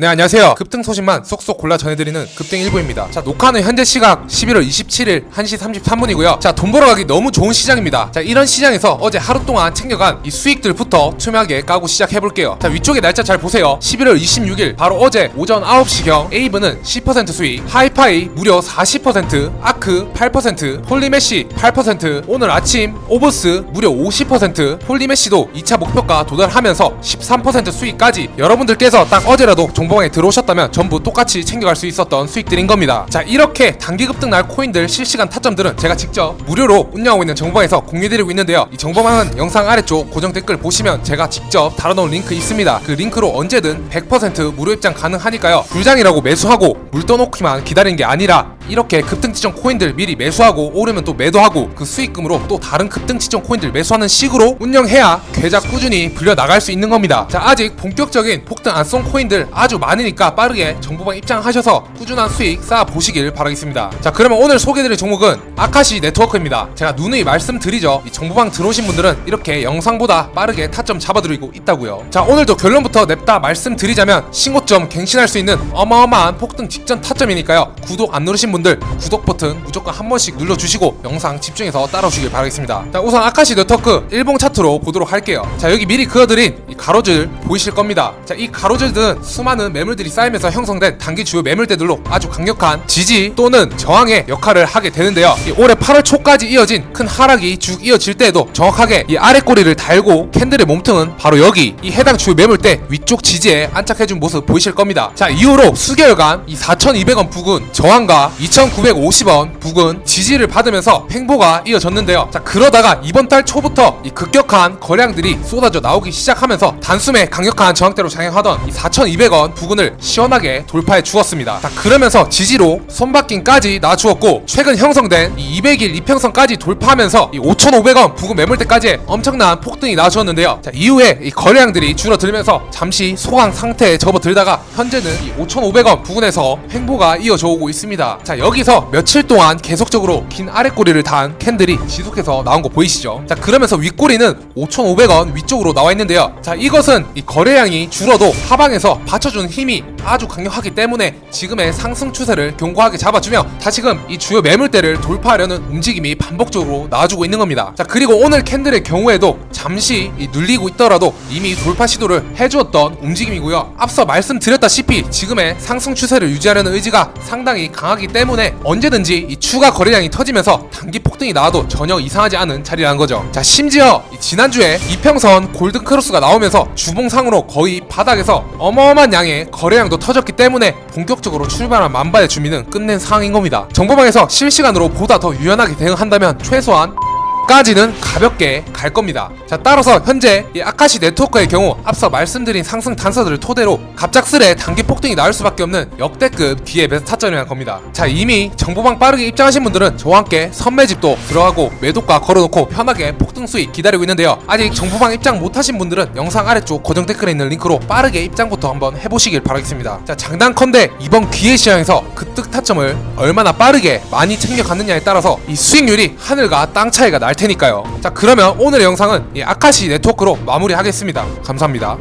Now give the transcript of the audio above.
네 안녕하세요. 급등 소식만 쏙쏙 골라 전해드리는 급등 일부입니다. 자 녹화는 현재 시각 11월 27일 1시 33분이고요. 자 돈 벌어가기 너무 좋은 시장입니다. 자 이런 시장에서 어제 하루 동안 챙겨간 이 수익들부터 투명하게 까고 시작해볼게요. 자 위쪽에 날짜 잘 보세요. 11월 26일 바로 어제 오전 9시경 에이브는 10% 수익 하이파이 무려 40% 아크 8% 폴리메시 8% 오늘 아침 오버스 무려 50% 폴리메시도 2차 목표가 도달하면서 13% 수익까지 여러분들께서 딱 어제라도 정 보방에 들어오셨다면 전부 똑같이 챙겨갈 수 있었던 수익들인 겁니다. 자 이렇게 단기 급등 날 코인들 실시간 타점들은 제가 직접 무료로 운영하고 있는 정보방에서 공유드리고 있는데요. 이 정보방은 영상 아래쪽 고정 댓글 보시면 제가 직접 달아놓은 링크 있습니다. 그 링크로 언제든 100% 무료 입장 가능하니까요. 불장이라고 매수하고 물 떠놓기만 기다리는 게 아니라 이렇게 급등 지점 코인들 미리 매수하고 오르면 또 매도하고 그 수익금으로 또 다른 급등 지점 코인들 매수하는 식으로 운영해야 계좌 꾸준히 불려 나갈 수 있는 겁니다. 자 아직 본격적인 폭등 안 쏜 코인들 아주 많으니까 빠르게 정보방 입장하셔서 꾸준한 수익 쌓아 보시길 바라겠습니다. 자 그러면 오늘 소개드릴 종목은 아카시 네트워크입니다. 제가 누누이 말씀드리죠. 이 정보방 들어오신 분들은 이렇게 영상보다 빠르게 타점 잡아드리고 있다고요. 자 오늘도 결론부터 냅다 말씀드리자면 신고점 갱신할 수 있는 어마어마한 폭등 직전 타점이니까요. 구독 안 누르신 분들 구독 버튼 무조건 한 번씩 눌러주시고 영상 집중해서 따라오시길 바라겠습니다. 자 우선 아카시 네트워크 일봉 차트로 보도록 할게요. 자 여기 미리 그어드린 이 가로줄 보이실 겁니다. 자 이 가로줄들은 수많은 매물들이 쌓이면서 형성된 단기 주요 매물대들로 아주 강력한 지지 또는 저항의 역할을 하게 되는데요. 이 올해 8월 초까지 이어진 큰 하락이 쭉 이어질 때에도 정확하게 이 아래 꼬리를 달고 캔들의 몸통은 바로 여기 이 해당 주요 매물대 위쪽 지지에 안착해준 모습 보이실 겁니다. 자 이후로 수개월간 이 4,200원 부근 저항과 2,950원 부근 지지를 받으면서 횡보가 이어졌는데요. 자 그러다가 이번 달 초부터 이 급격한 거량들이 쏟아져 나오기 시작하면서 단숨에 강력한 저항대로 장행하던 이 4,200원 부근을 시원하게 돌파해 주었습니다. 자 그러면서 지지로 손바뀜까지 놔주었고 최근 형성된 이 200일 이평선까지 돌파하면서 이 5,500원 부근 매물대까지 엄청난 폭등이 나주었는데요. 자 이후에 이 거래량들이 줄어들면서 잠시 소강 상태에 접어들다가 현재는 이 5,500원 부근에서 횡보가 이어져 오고 있습니다. 자 여기서 며칠 동안 계속적으로 긴 아랫꼬리를 단 캔들이 지속해서 나온 거 보이시죠? 자 그러면서 윗꼬리는 5,500원 위쪽으로 나와 있는데요. 자 이것은 이 거래량이 줄어도 하방에서 받쳐주는 힘이 아주 강력하기 때문에 지금의 상승 추세를 견고하게 잡아주며 다시금 이 주요 매물대를 돌파하려는 움직임이 반복적으로 나와주고 있는 겁니다. 자 그리고 오늘 캔들의 경우에도 잠시 이 눌리고 있더라도 이미 돌파 시도를 해주었던 움직임이고요. 앞서 말씀드렸다시피 지금의 상승 추세를 유지하려는 의지가 상당히 강하기 때문에 언제든지 이 추가 거래량이 터지면서 단기 폭등이 나와도 전혀 이상하지 않은 자리라는 거죠. 자 심지어 이 지난주에 이평선 골든 크로스가 나오면서 주봉상으로 거의 바닥에서 어마어마한 양의 거래량도 터졌기 때문에 본격적으로 출발한 만발의 주민은 끝낸 상황인 겁니다. 정보방에서 실시간으로 보다 더 유연하게 대응한다면 최소한 까지는 가볍게 갈 겁니다. 자, 따라서 현재 이 아카시 네트워크의 경우 앞서 말씀드린 상승 단서들을 토대로 갑작스레 단기 폭등이 나올 수밖에 없는 역대급 기회 베스트 타점이라는 겁니다. 자, 이미 정보방 빠르게 입장하신 분들은 저와 함께 선매집도 들어가고 매도가 걸어놓고 편하게 폭등 수익 기다리고 있는데요. 아직 정보방 입장 못하신 분들은 영상 아래쪽 고정 댓글에 있는 링크로 빠르게 입장부터 한번 해보시길 바라겠습니다. 자, 장단컨대 이번 기회 시장에서 급등 타점을 얼마나 빠르게 많이 챙겨갔느냐에 따라서 이 수익률이 하늘과 땅 차이가 날 테니까요. 자, 그러면 오늘의 영상은 이 아카시 네트워크로 마무리하겠습니다. 감사합니다.